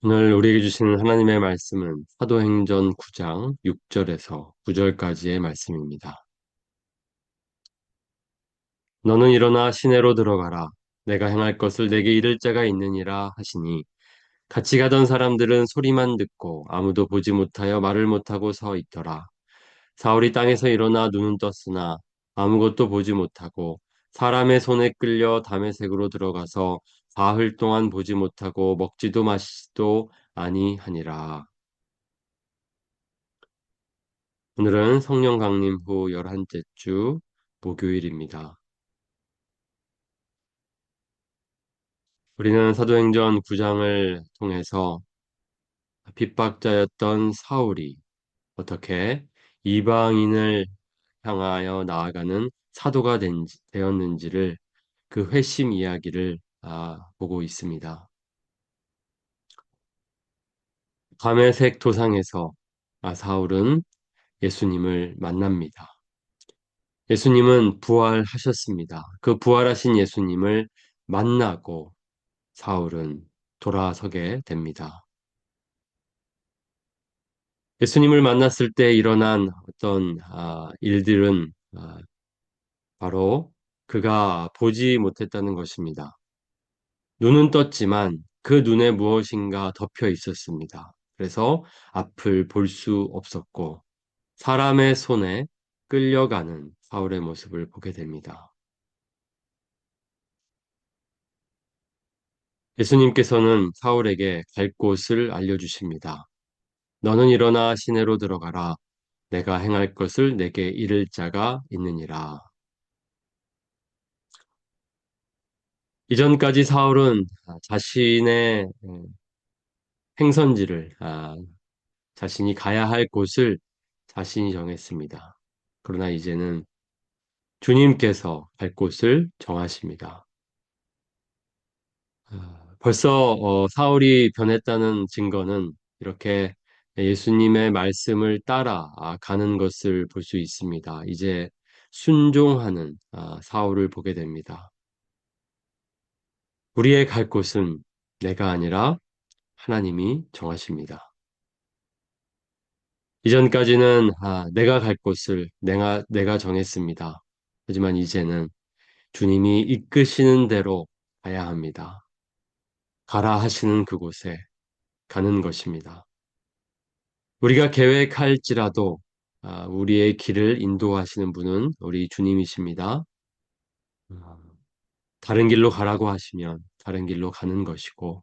오늘 우리에게 주시는 하나님의 말씀은 사도행전 9장 6절에서 9절까지의 말씀입니다. 너는 일어나 시내로 들어가라. 내가 행할 것을 내게 이를 자가 있느니라 하시니 같이 가던 사람들은 소리만 듣고 아무도 보지 못하여 말을 못하고 서 있더라. 사울이 땅에서 일어나 눈은 떴으나 아무것도 보지 못하고 사람의 손에 끌려 담에색으로 들어가서 사흘 동안 보지 못하고 먹지도 마시지도 아니하니라. 오늘은 성령 강림 후 열한째 주 목요일입니다. 우리는 사도행전 9장을 통해서 핍박자였던 사울이 어떻게 이방인을 향하여 나아가는 사도가 된, 되었는지를 그 회심 이야기를 아, 보고 있습니다. 담에색 도상에서 아, 사울은 예수님을 만납니다. 예수님은 부활하셨습니다. 그 부활하신 예수님을 만나고 사울은 돌아서게 됩니다. 예수님을 만났을 때 일어난 어떤 아, 일들은 아, 바로 그가 보지 못했다는 것입니다. 눈은 떴지만 그 눈에 무엇인가 덮여 있었습니다. 그래서 앞을 볼 수 없었고 사람의 손에 끌려가는 사울의 모습을 보게 됩니다. 예수님께서는 사울에게 갈 곳을 알려주십니다. 너는 일어나 시내로 들어가라. 내가 행할 것을 내게 이를 자가 있느니라. 이전까지 사울은 자신의 행선지를, 아, 자신이 가야 할 곳을 자신이 정했습니다. 그러나 이제는 주님께서 갈 곳을 정하십니다. 아, 벌써 어, 사울이 변했다는 증거는 이렇게 예수님의 말씀을 따라 아, 가는 것을 볼 수 있습니다. 이제 순종하는 아, 사울을 보게 됩니다. 우리의 갈 곳은 내가 아니라 하나님이 정하십니다. 이전까지는 아, 내가 갈 곳을 내가 내가 정했습니다. 하지만 이제는 주님이 이끄시는 대로 가야 합니다. 가라 하시는 그곳에 가는 것입니다. 우리가 계획할지라도 아, 우리의 길을 인도하시는 분은 우리 주님이십니다. 아, 다른 길로 가라고 하시면 다른 길로 가는 것이고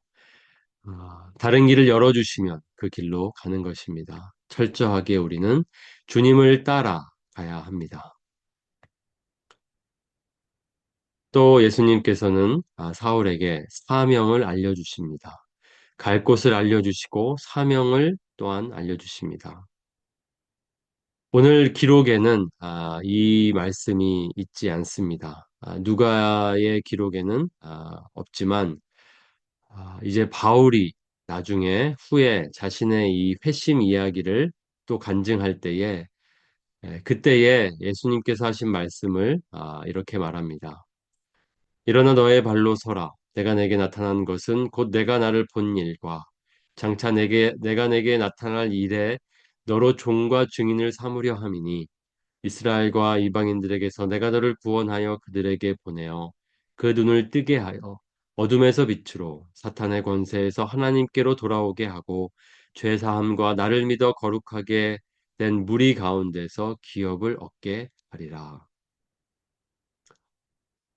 아, 다른 길을 열어주시면 그 길로 가는 것입니다. 철저하게 우리는 주님을 따라 가야 합니다. 또 예수님께서는 아, 사울에게 사명을 알려주십니다. 갈 곳을 알려주시고 사명을 또한 알려주십니다. 오늘 기록에는 아, 이 말씀이 있지 않습니다. 아, 누가의 기록에는 아, 없지만 아, 이제 바울이 나중에 후에 자신의 이 회심 이야기를 또 간증할 때에 예, 그때에 예수님께서 하신 말씀을 아, 이렇게 말합니다. 일어나 너의 발로 서라. 내가 내게 나타난 것은 곧 내가 나를 본 일과 장차 내게 내가 내게 나타날 일에 너로 종과 증인을 삼으려 함이니 이스라엘과 이방인들에게서 내가 너를 구원하여 그들에게 보내어 그 눈을 뜨게 하여 어둠에서 빛으로 사탄의 권세에서 하나님께로 돌아오게 하고 죄 사함과 나를 믿어 거룩하게 된 무리 가운데서 기업을 얻게 하리라.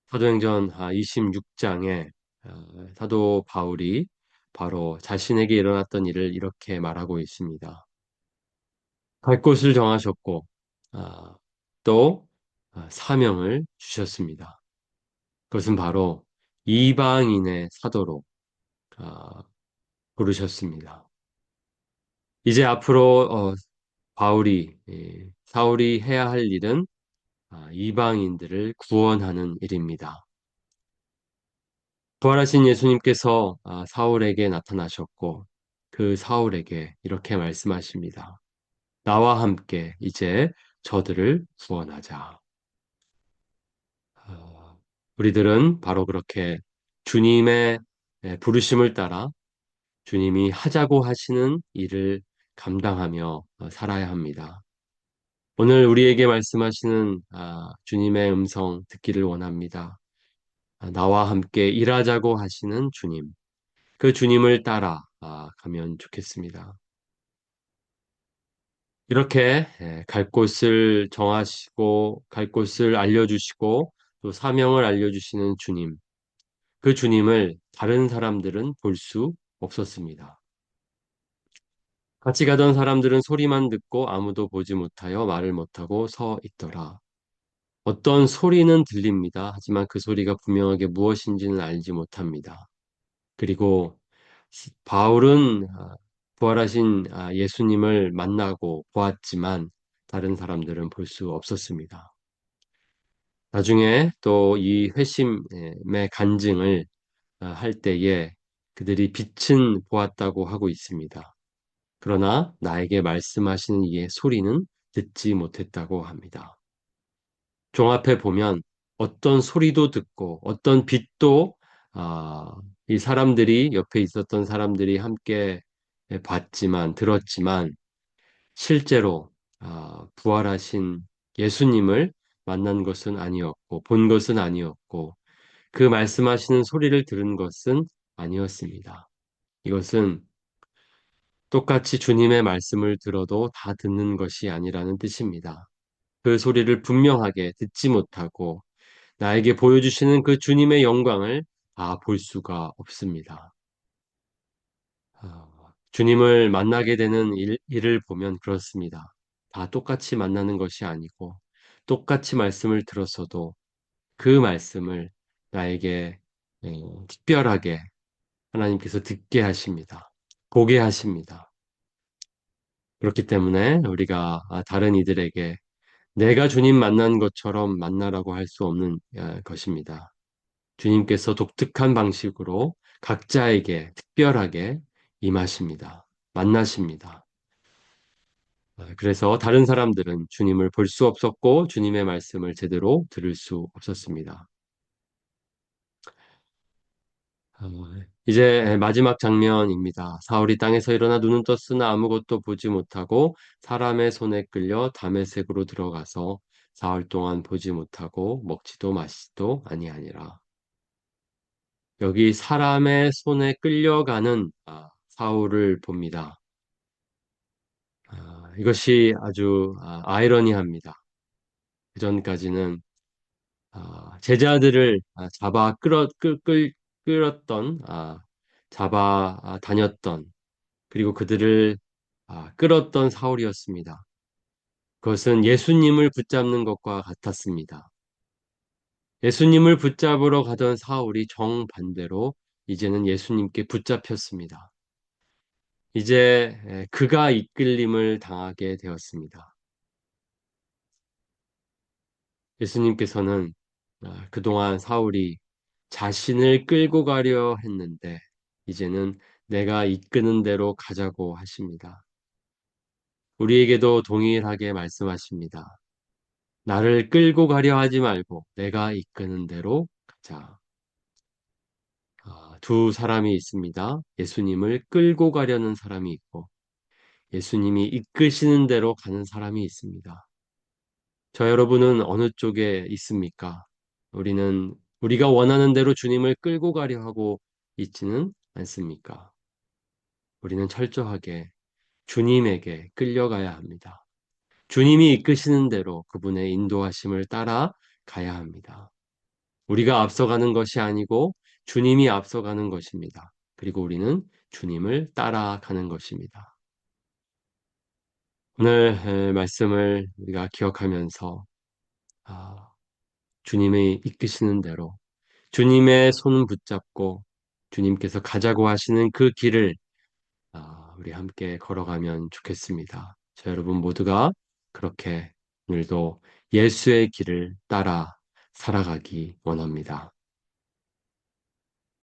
사도행전 26장에 아, 사도 바울이 바로 자신에게 일어났던 일을 이렇게 말하고 있습니다. 갈 곳을 정하셨고 아, 또 아, 사명을 주셨습니다. 그것은 바로 이방인의 사도로 부르셨습니다. 이제 앞으로 어, 바울이 예, 사울이 해야 할 일은 이방인들을 구원하는 일입니다. 부활하신 예수님께서 아, 사울에게 나타나셨고 그 사울에게 이렇게 말씀하십니다. 나와 함께 이제 저들을 구원하자. 아, 우리들은 바로 그렇게 주님의 부르심을 따라 주님이 하자고 하시는 일을 감당하며 어, 살아야 합니다. 오늘 우리에게 말씀하시는 아, 주님의 음성 듣기를 원합니다. 아, 나와 함께 일하자고 하시는 주님, 그 주님을 따라 아, 가면 좋겠습니다. 이렇게 예, 갈 곳을 정하시고 갈 곳을 알려주시고 또 사명을 알려주시는 주님, 그 주님을 다른 사람들은 볼 수 없었습니다. 같이 가던 사람들은 소리만 듣고 아무도 보지 못하여 말을 못하고 서 있더라. 어떤 소리는 들립니다. 하지만 그 소리가 분명하게 무엇인지는 알지 못합니다. 그리고 바울은 아, 부활하신 아, 예수님을 만나고 보았지만 다른 사람들은 볼 수 없었습니다. 나중에 또 이 회심의 간증을 아, 할 때에 그들이 빛은 보았다고 하고 있습니다. 그러나 나에게 말씀하시는 이의 소리는 듣지 못했다고 합니다. 종합해 보면 어떤 소리도 듣고 어떤 빛도 아, 이 사람들이 옆에 있었던 사람들이 함께 봤지만 들었지만 실제로 아, 부활하신 예수님을 만난 것은 아니었고 본 것은 아니었고 그 말씀하시는 소리를 들은 것은 아니었습니다. 이것은 똑같이 주님의 말씀을 들어도 다 듣는 것이 아니라는 뜻입니다. 그 소리를 분명하게 듣지 못하고 나에게 보여주시는 그 주님의 영광을 다 볼 수가 없습니다. 아, 주님을 만나게 되는 일, 일을 보면 그렇습니다. 다 똑같이 만나는 것이 아니고 똑같이 말씀을 들었어도 그 말씀을 나에게 예, 특별하게 하나님께서 듣게 하십니다. 보게 하십니다. 그렇기 때문에 우리가 아, 다른 이들에게 내가 주님 만난 것처럼 만나라고 할 수 없는 아, 것입니다. 주님께서 독특한 방식으로 각자에게 특별하게 임하십니다. 만나십니다. 아, 그래서 다른 사람들은 주님을 볼 수 없었고 주님의 말씀을 제대로 들을 수 없었습니다. 어, 이제 마지막 장면입니다. 사울이 땅에서 일어나 눈은 떴으나 아무것도 보지 못하고 사람의 손에 끌려 다메섹으로 들어가서 사흘 동안 보지 못하고 먹지도 마시지도 아니하니라. 여기 사람의 손에 끌려가는 아, 사울을 봅니다. 아, 이것이 아주 아, 아이러니합니다. 그 전까지는 아, 제자들을 아, 잡아 끌어 끌, 끌, 끌었던 아, 잡아 아, 다녔던 그리고 그들을 아, 끌었던 사울이었습니다. 그것은 예수님을 붙잡는 것과 같았습니다. 예수님을 붙잡으러 가던 사울이 정반대로 이제는 예수님께 붙잡혔습니다. 이제 그가 이끌림을 당하게 되었습니다. 예수님께서는 아, 그동안 사울이 자신을 끌고 가려 했는데 이제는 내가 이끄는 대로 가자고 하십니다. 우리에게도 동일하게 말씀하십니다. 나를 끌고 가려 하지 말고 내가 이끄는 대로 가자. 아, 두 사람이 있습니다. 예수님을 끌고 가려는 사람이 있고 예수님이 이끄시는 대로 가는 사람이 있습니다. 저 여러분은 어느 쪽에 있습니까? 우리는 우리가 원하는 대로 주님을 끌고 가려 하고 있지는 않습니까? 우리는 철저하게 주님에게 끌려가야 합니다. 주님이 이끄시는 대로 그분의 인도하심을 따라 가야 합니다. 우리가 앞서가는 것이 아니고 주님이 앞서가는 것입니다. 그리고 우리는 주님을 따라가는 것입니다. 오늘 말씀을 우리가 기억하면서 아, 주님의 이끄시는 대로 주님의 손 붙잡고 주님께서 가자고 하시는 그 길을 아, 우리 함께 걸어가면 좋겠습니다. 저 여러분 모두가 그렇게 오늘도 예수의 길을 따라 살아가기 원합니다.